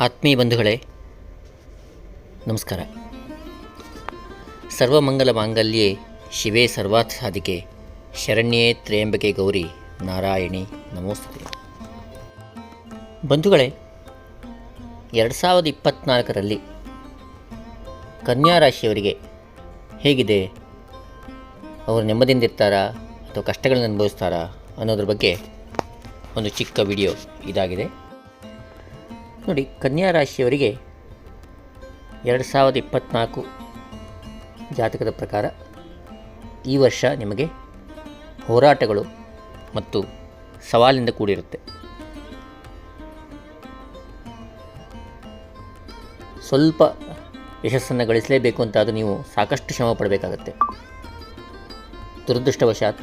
ಆತ್ಮೀಯ ಬಂಧುಗಳೇ, ನಮಸ್ಕಾರ. ಸರ್ವಮಂಗಲ ಮಾಂಗಲ್ಯೆ ಶಿವೇ ಸರ್ವಾತ್ ಸಾಧಿಕೆ, ಶರಣ್ಯೇ ತ್ರ್ಯಂಬಕೆ ಗೌರಿ ನಾರಾಯಣಿ ನಮೋಸ್ತುತೆ. ಬಂಧುಗಳೇ, ಎರಡು ಸಾವಿರದ ಇಪ್ಪತ್ತ್ನಾಲ್ಕರಲ್ಲಿ ಕನ್ಯಾ ರಾಶಿಯವರಿಗೆ ಹೇಗಿದೆ? ಅವರು ನೆಮ್ಮದಿಯಿಂದ ಇರ್ತಾರಾ ಅಥವಾ ಕಷ್ಟಗಳನ್ನು ಅನುಭವಿಸ್ತಾರಾ ಅನ್ನೋದ್ರ ಬಗ್ಗೆ ಒಂದು ಚಿಕ್ಕ ವಿಡಿಯೋ ಇದಾಗಿದೆ. ನೋಡಿ ಕನ್ಯಾ ರಾಶಿಯವರಿಗೆ ಎರಡು ಸಾವಿರದ ಇಪ್ಪತ್ತ್ನಾಲ್ಕು ಜಾತಕದ ಪ್ರಕಾರ ಈ ವರ್ಷ ನಿಮಗೆ ಹೋರಾಟಗಳು ಮತ್ತು ಸವಾಲಿಂದ ಕೂಡಿರುತ್ತೆ. ಸ್ವಲ್ಪ ಯಶಸ್ಸನ್ನು ಗಳಿಸಲೇಬೇಕು ಅಂತ ಅದು ನೀವು ಸಾಕಷ್ಟು ಶ್ರಮ ಪಡಬೇಕಾಗತ್ತೆ. ದುರದೃಷ್ಟವಶಾತ್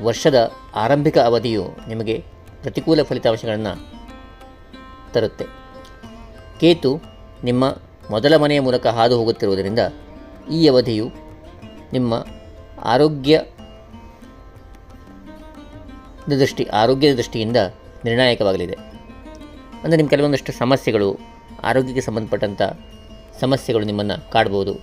ವರ್ಷದ ಆರಂಭಿಕ ಅವಧಿಯು ನಿಮಗೆ ಪ್ರತಿಕೂಲ ಫಲಿತಾಂಶಗಳನ್ನು ತರುತ್ತೆ. ಕೇತು ನಿಮ್ಮ ಮೊದಲ ಮನೆಯ ಮೂಲಕ ಹಾದು ಹೋಗುತ್ತಿರುವುದರಿಂದ ಈ ಅವಧಿಯು ನಿಮ್ಮ ಆರೋಗ್ಯ ದೃಷ್ಟಿ, ಆರೋಗ್ಯದ ದೃಷ್ಟಿಯಿಂದ ನಿರ್ಣಾಯಕವಾಗಲಿದೆ. ಅಂದರೆ ನಿಮ್ಮ ಕೆಲವೊಂದಷ್ಟು ಸಮಸ್ಯೆಗಳು, ಆರೋಗ್ಯಕ್ಕೆ ಸಂಬಂಧಪಟ್ಟಂಥ ಸಮಸ್ಯೆಗಳು ನಿಮ್ಮನ್ನು ಕಾಡ್ಬೋದು.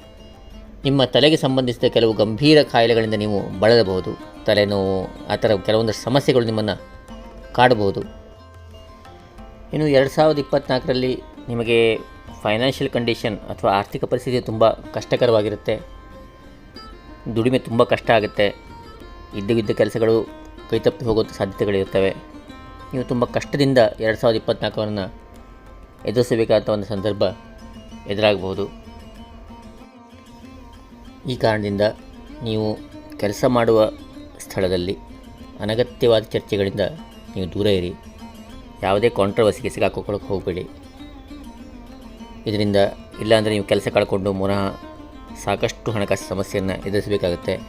ನಿಮ್ಮ ತಲೆಗೆ ಸಂಬಂಧಿಸಿದ ಕೆಲವು ಗಂಭೀರ ಕಾಯಿಲೆಗಳಿಂದ ನೀವು ಬಳಲಬಹುದು. ತಲೆನೋವು, ಆ ಥರ ಕೆಲವೊಂದಷ್ಟು ಸಮಸ್ಯೆಗಳು ನಿಮ್ಮನ್ನು ಕಾಡಬಹುದು ಇನ್ನು ಎರಡು ಸಾವಿರದ ಇಪ್ಪತ್ತ್ನಾಲ್ಕರಲ್ಲಿ ನಿಮಗೆ ಫೈನಾನ್ಷಿಯಲ್ ಕಂಡೀಷನ್ ಅಥವಾ ಆರ್ಥಿಕ ಪರಿಸ್ಥಿತಿ ತುಂಬ ಕಷ್ಟಕರವಾಗಿರುತ್ತೆ, ದುಡಿಮೆ ತುಂಬ ಕಷ್ಟ ಆಗುತ್ತೆ ಇದ್ದವಿದ್ದ ಕೆಲಸಗಳು ಕೈತಪ್ಪಿ ಹೋಗುವಂಥ ಸಾಧ್ಯತೆಗಳಿರುತ್ತವೆ. ನೀವು ತುಂಬ ಕಷ್ಟದಿಂದ ಎರಡು ಸಾವಿರದ ಇಪ್ಪತ್ತ್ನಾಲ್ಕರನ್ನು ಎದುರಿಸಬೇಕಾದ ಒಂದು ಸಂದರ್ಭ ಎದುರಾಗಬಹುದು. ಈ ಕಾರಣದಿಂದ ನೀವು ಕೆಲಸ ಮಾಡುವ ಸ್ಥಳದಲ್ಲಿ ಅನಗತ್ಯವಾದ ಚರ್ಚೆಗಳಿಂದ ನೀವು ದೂರ ಇರಿ. ಯಾವುದೇ ಕಾಂಟ್ರವರ್ಸಿಗೆ ಸಿಗಾಕೋಕೊಳ್ಳೋಕೆ ಹೋಗಬೇಡಿ. ಇದರಿಂದ ಇಲ್ಲಾಂದರೆ ನೀವು ಕೆಲಸ ಕಳ್ಕೊಂಡು ಪುನಃ ಸಾಕಷ್ಟು ಹಣಕಾಸು ಸಮಸ್ಯೆಯನ್ನು ಎದುರಿಸಬೇಕಾಗುತ್ತೆ.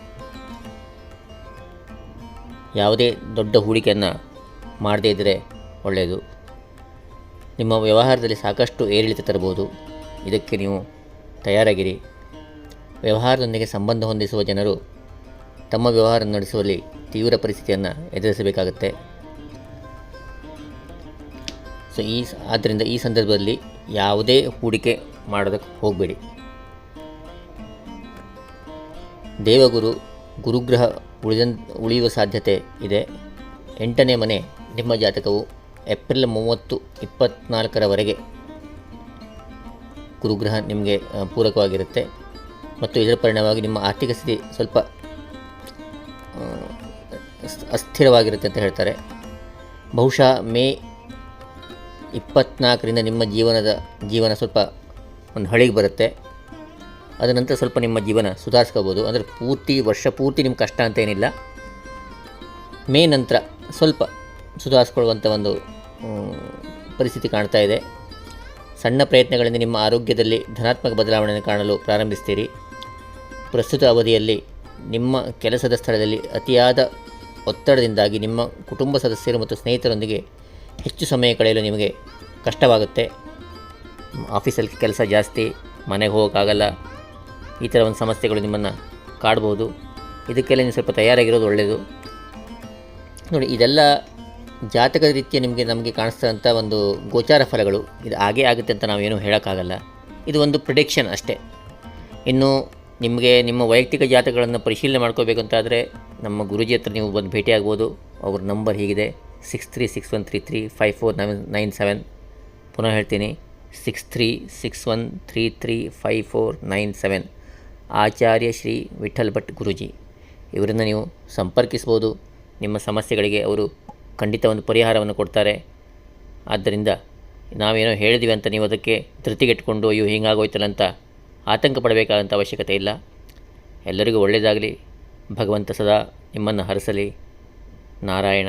ಯಾವುದೇ ದೊಡ್ಡ ಹೂಡಿಕೆಯನ್ನು ಮಾಡದೇ ಇದ್ದರೆ ಒಳ್ಳೆಯದು. ನಿಮ್ಮ ವ್ಯವಹಾರದಲ್ಲಿ ಸಾಕಷ್ಟು ಏರಿಳಿತ ತರಬಹುದು. ಇದಕ್ಕೆ ನೀವು ತಯಾರಾಗಿರಿ. ವ್ಯವಹಾರದೊಂದಿಗೆ ಸಂಬಂಧ ಹೊಂದಿಸುವ ಜನರು ತಮ್ಮ ವ್ಯವಹಾರ ನಡೆಸುವಲ್ಲಿ ತೀವ್ರ ಪರಿಸ್ಥಿತಿಯನ್ನು ಎದುರಿಸಬೇಕಾಗುತ್ತೆ. ಸೊ ಈ ಆದ್ದರಿಂದ ಈ ಸಂದರ್ಭದಲ್ಲಿ ಯಾವುದೇ ಹೂಡಿಕೆ ಮಾಡೋದಕ್ಕೆ ಹೋಗಬೇಡಿ. ದೇವಗುರು ಗುರುಗ್ರಹ ಉಳಿದ ಉಳಿಯುವ ಸಾಧ್ಯತೆ ಇದೆ. ಎಂಟನೇ ಮನೆ, ನಿಮ್ಮ ಜಾತಕವು ಏಪ್ರಿಲ್ ಮೂವತ್ತು ಇಪ್ಪತ್ತ್ನಾಲ್ಕರವರೆಗೆ ಗುರುಗ್ರಹ ನಿಮಗೆ ಪೂರಕವಾಗಿರುತ್ತೆ. ಮತ್ತು ಇದರ ಪರಿಣಾಮವಾಗಿ ನಿಮ್ಮ ಆರ್ಥಿಕ ಸ್ಥಿತಿ ಸ್ವಲ್ಪ ಅಸ್ಥಿರವಾಗಿರುತ್ತೆ ಅಂತ ಹೇಳ್ತಾರೆ. ಬಹುಶಃ ಮೇ ಇಪ್ಪತ್ತ್ನಾಲ್ಕರಿಂದ ನಿಮ್ಮ ಜೀವನದ ಜೀವನ ಸ್ವಲ್ಪ ಒಂದು ಹಳಿಗೆ ಬರುತ್ತೆ. ಅದರ ನಂತರ ಸ್ವಲ್ಪ ನಿಮ್ಮ ಜೀವನ ಸುಧಾರಿಸ್ಕೋಬೋದು. ಅಂದರೆ ಪೂರ್ತಿ ವರ್ಷ ಪೂರ್ತಿ ನಿಮ್ಮ ಕಷ್ಟ ಅಂತ ಏನಿಲ್ಲ. ಮೇ ನಂತರ ಸ್ವಲ್ಪ ಸುಧಾರಿಸ್ಕೊಳ್ಳುವಂಥ ಒಂದು ಪರಿಸ್ಥಿತಿ ಕಾಣ್ತಾ ಇದೆ. ಸಣ್ಣ ಪ್ರಯತ್ನಗಳಿಂದ ನಿಮ್ಮ ಆರೋಗ್ಯದಲ್ಲಿ ಧನಾತ್ಮಕ ಬದಲಾವಣೆಯನ್ನು ಕಾಣಲು ಪ್ರಾರಂಭಿಸ್ತೀರಿ. ಪ್ರಸ್ತುತ ಅವಧಿಯಲ್ಲಿ ನಿಮ್ಮ ಕೆಲಸದ ಸ್ಥಳದಲ್ಲಿ ಅತಿಯಾದ ಒತ್ತಡದಿಂದಾಗಿ ನಿಮ್ಮ ಕುಟುಂಬ ಸದಸ್ಯರು ಮತ್ತು ಸ್ನೇಹಿತರೊಂದಿಗೆ ಹೆಚ್ಚು ಸಮಯ ಕಳೆಯಲು ನಿಮಗೆ ಕಷ್ಟವಾಗುತ್ತೆ. ಆಫೀಸಲ್ಲಿ ಕೆಲಸ ಜಾಸ್ತಿ, ಮನೆಗೆ ಹೋಗೋಕ್ಕಾಗಲ್ಲ, ಈ ಥರ ಒಂದು ಸಮಸ್ಯೆಗಳು ನಿಮ್ಮನ್ನು ಕಾಡ್ಬೋದು. ಇದಕ್ಕೆಲ್ಲ ನೀವು ಸ್ವಲ್ಪ ತಯಾರಾಗಿರೋದು ಒಳ್ಳೆಯದು ನೋಡಿ, ಇದೆಲ್ಲ ಜಾತಕದ ರೀತಿಯ ನಿಮಗೆ, ನಮಗೆ ಕಾಣಿಸ್ತಂಥ ಒಂದು ಗೋಚಾರ ಫಲಗಳು. ಇದು ಹಾಗೇ ಆಗುತ್ತೆ ಅಂತ ನಾವೇನು ಹೇಳೋಕ್ಕಾಗಲ್ಲ. ಇದು ಒಂದು ಪ್ರಿಡಿಕ್ಷನ್ ಅಷ್ಟೇ. ಇನ್ನು ನಿಮಗೆ ನಿಮ್ಮ ವೈಯಕ್ತಿಕ ಜಾತಕಗಳನ್ನು ಪರಿಶೀಲನೆ ಮಾಡ್ಕೋಬೇಕಂತಾದರೆ ನಮ್ಮ ಗುರುಜಿ ಹತ್ರ ನೀವು ಬಂದು ಭೇಟಿಯಾಗ್ಬೋದು. ಅವ್ರ ನಂಬರ್ ಹೀಗಿದೆ. Six three six one three three five four nine nine seven ಪುನಃ ಹೇಳ್ತೀನಿ. Six three six one three three five four nine seven Acharya Shri Vitthal Bhat Guruji, ಇವರನ್ನು ನೀವು ಸಂಪರ್ಕಿಸ್ಬೋದು ನಿಮ್ಮ ಸಮಸ್ಯೆಗಳಿಗೆ ಅವರು ಖಂಡಿತ ಒಂದು ಪರಿಹಾರವನ್ನು ಕೊಡ್ತಾರೆ. ಆದ್ದರಿಂದ ನಾವೇನೋ ಹೇಳಿದ್ವಿ ಅಂತ ನೀವು ಅದಕ್ಕೆ ಧೃತಿಗೆಟ್ಕೊಂಡು ಅಯ್ಯೋ, ಹಿಂಗಾಗೋಯ್ತಲ್ಲ ಅಂತ ಆತಂಕ ಪಡಬೇಕಾದಂಥ ಅವಶ್ಯಕತೆ ಇಲ್ಲ. ಎಲ್ಲರಿಗೂ ಒಳ್ಳೆಯದಾಗಲಿ. ಭಗವಂತ ಸದಾ ನಿಮ್ಮನ್ನು ಹರಸಲಿ. ನಾರಾಯಣ.